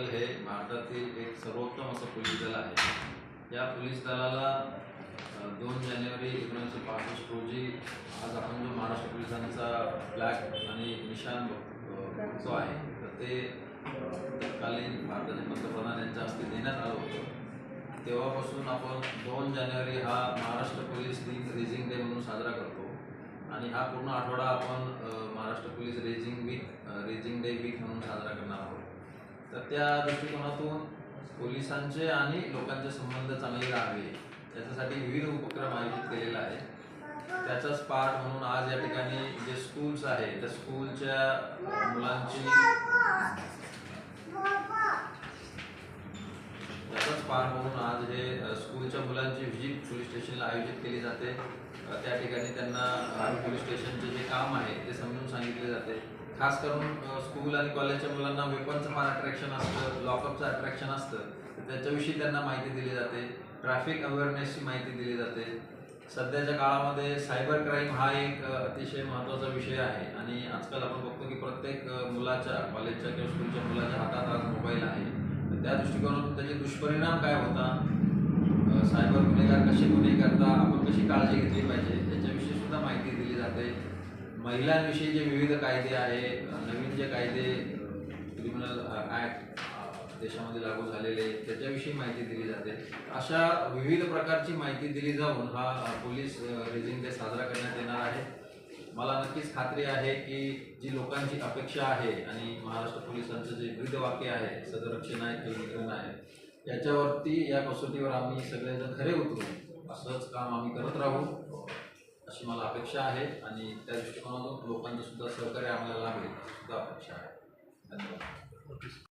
दल हे भारतातील एक सर्वोत्तम असं पोलीस दल आहे. या पोलीस दलाला दोन जानेवारी एकोणीसशे पासष्ट रोजी आज आपण जो महाराष्ट्र पोलिसांचा फ्लॅग आणि निशाण जो बघतो आहे तर ते तत्कालीन भारताचे पंतप्रधान यांच्या हस्ते देण्यात आलं होतं. तेव्हापासून आपण दोन जानेवारी हा महाराष्ट्र पोलीस दिन रेझिंग डे म्हणून साजरा करतो आणि हा पूर्ण आठवडा आपण Maharashtra police raising week raising day week म्हणून साजरा करणार आहोत. तर त्या दृष्टिकोनातून पोलिसांचे आणि लोकांचे संबंध चांगले राहावे. याच्यासाठी विविध उपक्रम आयोजित केलेला आहे त्याचाच पार्ट म्हणून आज या ठिकाणी जे स्कूल्स आहे त्या स्कूलच्या मुलांची त्याचाच पार्ट म्हणून आज हे स्कूलच्या मुलांची व्हिजिट पोलीस स्टेशनला आयोजित केली जाते. त्या ठिकाणी त्यांना पोलीस स्टेशनचे जे काम आहे ते समजून जाते खास करून स्कूल आणि कॉलेजच्या मुलांना वेपनचं फार अट्रॅक्शन असतं लॉकअपचं अट्रॅक्शन असतं. त्याच्याविषयी त्यांना माहिती दिली जाते. ट्रॅफिक अवेअरनेसची माहिती दिली जाते. सध्याच्या काळामध्ये सायबर क्राईम हा एक अतिशय महत्त्वाचा विषय आहे. आणि आजकाल आपण बघतो की प्रत्येक मुलाच्या कॉलेजच्या किंवा स्कूलच्या मुलाच्या हातात आज मोबाईल आहे. तर त्या दृष्टिकोनातून त्याचे दुष्परिणाम काय होतात सायबर गुन्हेगार कसे गुन्हे करता? आपण कशी काळजी घेतली पाहिजे? याच्याविषयी सुद्धा माहिती दिली जाते. महिलांविषयी जे विविध कायदे आहे नवीन जे कायदे क्रिमिनल ॲक्ट देशामध्ये लागू झालेले त्याच्याविषयी माहिती दिली जाते. अशा विविध प्रकारची माहिती दिली जाऊन हा पोलीस रेझिंग डे साजरा करण्यात येणार आहे. मला नक्कीच खात्री आहे की जी लोकांची अपेक्षा आहे आणि महाराष्ट्र पोलिसांचं जे विविध वाक्य आहे सदरक्षण आहे केंद्रण आहे याच्यावरती या कसोटीवर आम्ही सगळेजण खरे उतरू. असंच काम आम्ही करत राहू. अशी मला अपेक्षा आहे आणि त्या दृष्टिकोनातून लोकांचं सुद्धा सहकार्य आम्हाला लाभेल सुद्धा अपेक्षा आहे. धन्यवाद.